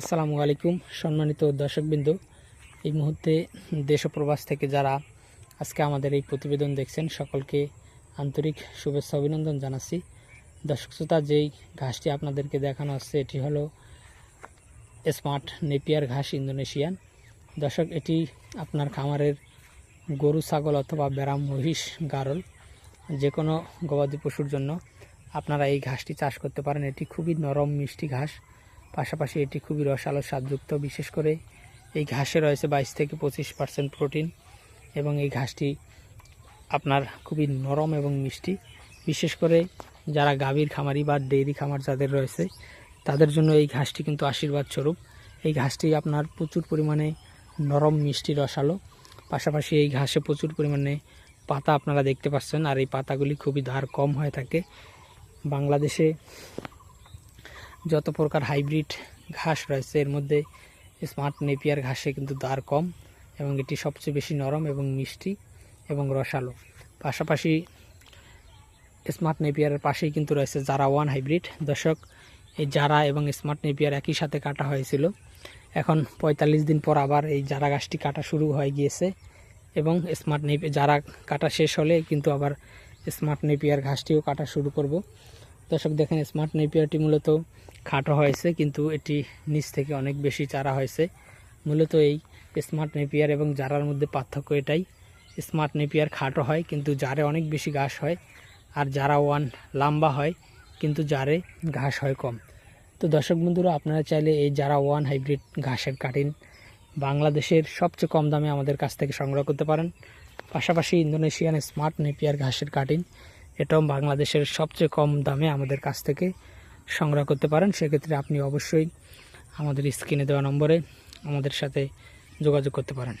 আসসালামু আলাইকুম, সম্মানিত দর্শকবৃন্দ। এই মুহূর্তে দেশ ও প্রবাস থেকে যারা আজকে আমাদের এই প্রতিবেদন দেখছেন, সকলকে আন্তরিক শুভেচ্ছা অভিনন্দন জানাচ্ছি। দর্শক শ্রোতা, যেই ঘাসটি আপনাদেরকে দেখানো হচ্ছে, এটি হলো স্মার্ট নেপিয়ার ঘাস ইন্দোনেশিয়ান। দর্শক, এটি আপনার খামারের গরু, ছাগল অথবা বেড়াম মহিষ, গারল যে কোনো গবাদি পশুর জন্য আপনারা এই ঘাসটি চাষ করতে পারেন। এটি খুবই নরম, মিষ্টি ঘাস। পাশাপাশি এটি খুবই রসালো স্বাদযুক্ত, বিশেষ করে এই ঘাসে রয়েছে বাইশ থেকে পঁচিশ পার্সেন্ট প্রোটিন এবং এই ঘাসটি আপনার খুবই নরম এবং মিষ্টি। বিশেষ করে যারা গাভীর খামারি বা ডেইরি খামার যাদের রয়েছে, তাদের জন্য এই ঘাসটি কিন্তু আশীর্বাদ স্বরূপ। এই ঘাসটি আপনার প্রচুর পরিমাণে নরম, মিষ্টি, রসালো। পাশাপাশি এই ঘাসে প্রচুর পরিমাণে পাতা আপনারা দেখতে পাচ্ছেন, আর এই পাতাগুলি খুবই ধার কম হয়ে থাকে। বাংলাদেশে যত প্রকার হাইব্রিড ঘাস রয়েছে, এর মধ্যে স্মার্ট নেপিয়ার ঘাসে কিন্তু দার কম এবং এটি সবচেয়ে বেশি নরম এবং মিষ্টি এবং রসালো। পাশাপাশি স্মার্ট নেপিয়ারের পাশেই কিন্তু রয়েছে জারা ওয়ান হাইব্রিড। দর্শক, এই জারা এবং স্মার্ট নেপিয়ার একই সাথে কাটা হয়েছিল। এখন পঁয়তাল্লিশ দিন পর আবার এই জারা গাছটি কাটা শুরু হয়ে গিয়েছে এবং স্মার্ট নেপি যারা কাটা শেষ হলে কিন্তু আবার স্মার্ট নেপিয়ার ঘাসটিও কাটা শুরু করব। দর্শক দেখেন স্মার্ট নেপিয়ারটি মূলত খাটো হয়েছে, কিন্তু এটি নিচ থেকে অনেক বেশি চারা হয়েছে। মূলত এই স্মার্ট নেপিয়ার এবং জারার মধ্যে পার্থক্য এটাই স্মার্ট নেপিয়ার খাটো হয়, কিন্তু জারে অনেক বেশি ঘাস হয়, আর জারা ওয়ান লম্বা হয়, কিন্তু জারে ঘাস হয় কম। তো দর্শক বন্ধুরা, আপনারা চাইলে এই জারা ওয়ান হাইব্রিড ঘাসের কাটিন, বাংলাদেশের সবচেয়ে কম দামে আমাদের কাছ থেকে সংগ্রহ করতে পারেন। পাশাপাশি ইন্দোনেশিয়ান স্মার্ট নেপিয়ার ঘাসের কাটিন এটাও বাংলাদেশের সবচেয়ে কম দামে আমাদের কাছ থেকে সংগ্রহ করতে পারেন। সেক্ষেত্রে আপনি অবশ্যই আমাদের স্ক্রিনে দেওয়া নম্বরে আমাদের সাথে যোগাযোগ করতে পারেন।